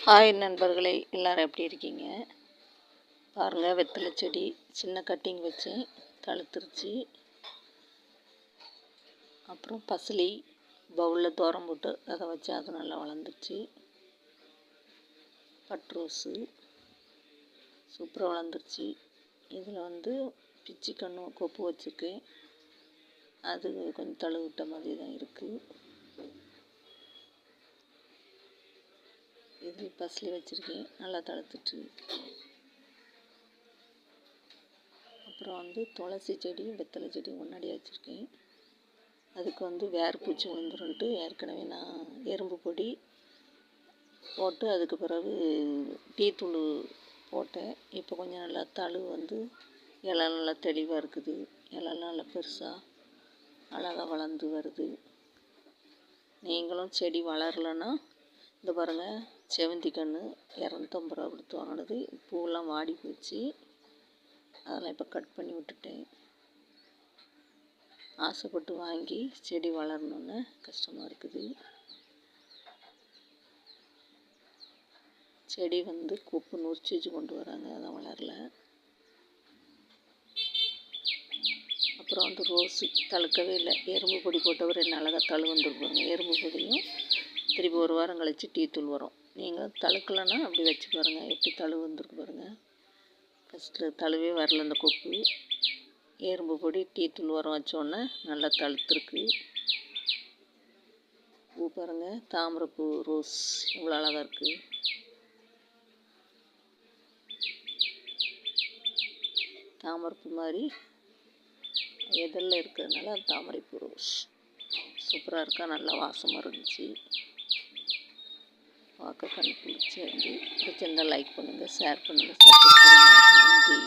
Hi நண்பர்களே எல்லோரும் எப்படி இருக்கீங்க? பாருங்கள் வெத்தலை செடி சின்ன கட்டிங் வச்சேன் தழுத்துருச்சு அப்புறம் பசலி பவுலில் தோரம் போட்டு அதை வச்சு அது நல்லா வளர்ந்துருச்சு. பட்ரோஸு சூப்பராக வளர்ந்துருச்சு. இதில் வந்து பிச்சி கண்ணு கொப்பு வச்சுருக்கேன். அது கொஞ்சம் தழுவிட்ட மாதிரி தான் இருக்குது இது பஸ்லி வச்சுருக்கேன். நல்லா தளர்த்துட்டு அப்புறம் வந்து துளசி செடியும் வெத்தலை செடியும் முன்னாடி வச்சுருக்கேன். அதுக்கு வந்து வேர் பூச்சி விழுந்துருன்ட்டு ஏற்கனவே நான் எறும்பு பொடி போட்டு அதுக்கு பிறகு டீத்தூள் போட்டேன். இப்போ கொஞ்சம் நல்லா தழு வந்து இலை நல்லா தெளிவாக இருக்குது. இலைலாம் நல்லா பெருசாக அழகாக வளர்ந்து வருது. நீங்களும் செடி வளரலைன்னா இந்த பாருங்கள் செவந்தி கன்று இரநூத்தம்பது ரூபா கொடுத்து வாங்கினது. பூவெல்லாம் வாடி போச்சு. அதெல்லாம் இப்போ கட் பண்ணி விட்டுட்டேன். ஆசைப்பட்டு வாங்கி செடி வளரணுன்னு கஷ்டமாக இருக்குது. செடி வந்து கொப்பு நுரிச்சி வச்சு கொண்டு வராங்க. அதான் வளரல. அப்புறம் வந்து ரோஸு தழுக்கவே இல்லை. எறும்பு பொடி போட்டவர் என்ன அழகாக தழு வந்துருப்பாங்க எறும்பு பொடியும் திருப்பி ஒரு வாரம் கழித்து டீ தூள் வரும். நீங்கள் தழுக்கலைன்னா அப்படி வச்சு பாருங்கள் எப்படி தழுவு வந்துருக்கு பாருங்கள் ஃபஸ்ட்டு தழுவே வரல அந்த கொப்பு எறும்பு பொடி டீ தூள் உரம் வச்சோன்னே நல்லா தழுத்துருக்கு. பூ பாருங்கள் தாமரைப்பூ ரோஸ் இவ்வளோ அழகாக இருக்குது தாமரைப்பூ மாதிரி எதெல்லாம் இருக்கிறதுனால தாமரைப்பூ ரோஸ். சூப்பராக இருக்கா? நல்லா வாசமாக இருந்துச்சு. பார்க்க கண்டுபிடிச்சி வந்து பிடிச்சிருந்தால் லைக் பண்ணுங்கள் ஷேர் பண்ணுங்கள் சப்ஸ்கிரைப் பண்ணுங்கள் நன்றி.